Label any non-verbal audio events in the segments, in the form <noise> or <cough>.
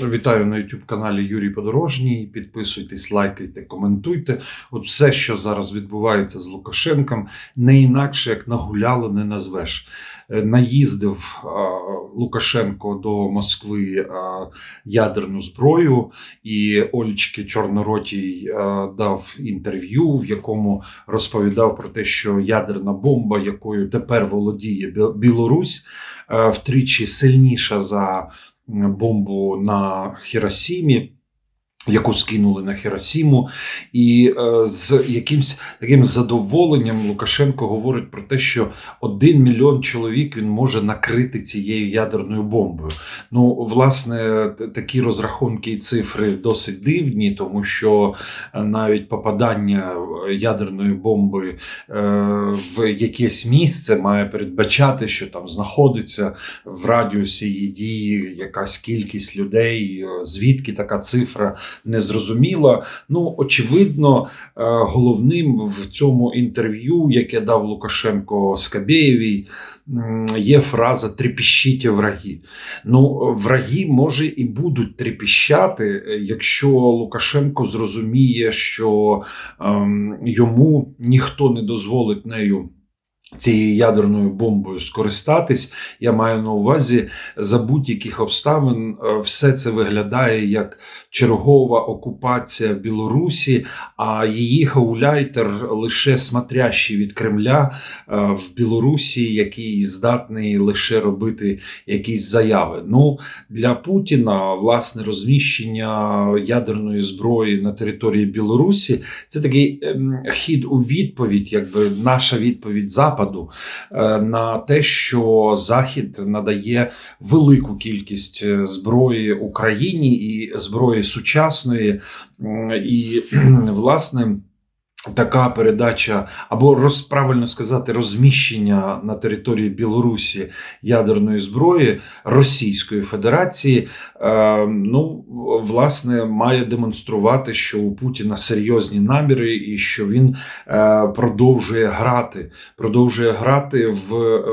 Вітаю на youtube каналі Юрій Подорожній. Підписуйтесь, лайкайте, коментуйте. От все, що зараз відбувається з Лукашенком, не інакше як нагуляло не назвеш. Е, Наїздив Лукашенко до Москви ядерну зброю, і Олічки Чорноротій дав інтерв'ю, в якому розповідав про те, що ядерна бомба, якою тепер володіє Білорусь, е, втричі сильніша за бомбу на Хіросімі, яку скинули на Хіросіму, і е, з якимсь таким задоволенням Лукашенко говорить про те, що один мільйон чоловік він може накрити цією ядерною бомбою. Ну, власне, такі розрахунки і цифри досить дивні, тому що е, навіть попадання е, ядерної бомби е, в якесь місце має передбачати, що там знаходиться в радіусі її дії якась кількість людей, е, звідки така цифра не зрозуміла. Ну, очевидно, е, головним в цьому інтерв'ю, яке дав Лукашенко Скабєєвій, є фраза трепіщіть враги. Ну, враги може і будуть трепіщати, е, якщо Лукашенко зрозуміє, що ем, йому ніхто не дозволить нею. Цією ядерною бомбою скористатись, я маю на увазі за будь-яких обставин, е, все це виглядає як чергова окупація Білорусі, а її гауляйтер лише смотрящий від Кремля е, в Білорусі, який здатний лише робити якісь заяви. Ну для Путіна власне розміщення ядерної зброї на території Білорусі це такий ем, хід у відповідь, якби наша відповідь Западу е, на те, що Захід надає велику кількість е, зброї Україні і зброї сучасної, і <clears throat> власне. Така передача, або роз, правильно сказати, розміщення на території Білорусі ядерної зброї Російської Федерації, е, ну власне має демонструвати, що у Путіна серйозні наміри, і що він е, продовжує грати, продовжує грати в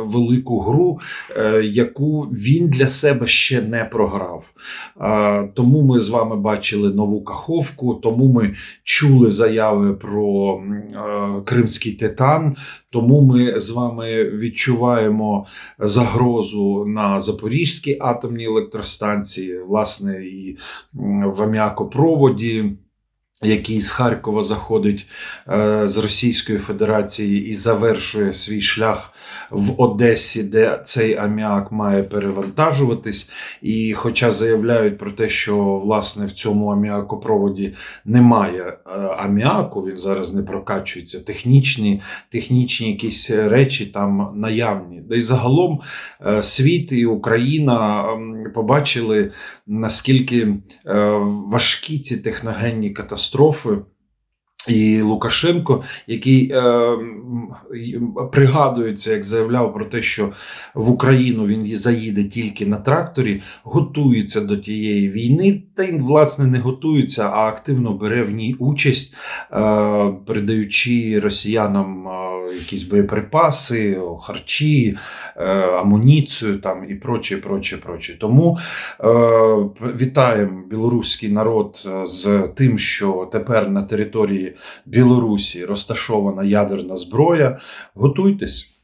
велику гру, е, яку він для себе ще не програв. Е, тому ми з вами бачили нову каховку, тому ми чули заяви про м, е, кримський титан. Тому ми з вами відчуваємо загрозу на Запорізькій атомній електростанції, власне, і в аміакопроводі. Який з Харкова заходить е, з Російської Федерації і завершує свій шлях в Одесі, де цей аміак має перевантажуватись. І хоча заявляють про те, що власне в цьому аміакопроводі немає е, аміаку, він зараз не прокачується, технічні, технічні якісь речі там наявні. Да й загалом е, світ і Україна побачили, наскільки важкі ці техногенні катастрофи. І Лукашенко, який е, пригадується, як заявляв про те, що в Україну він заїде тільки на тракторі, готується до тієї війни, та й власне не готується, а активно бере в ній участь, е, передаючи росіянам е, якісь боєприпаси, харчі, е, амуніцію там і проче, проче, проче. Тому е, вітаємо білоруський народ е, з тим, що тепер на території Білорусі розташована ядерна зброя. Готуйтесь.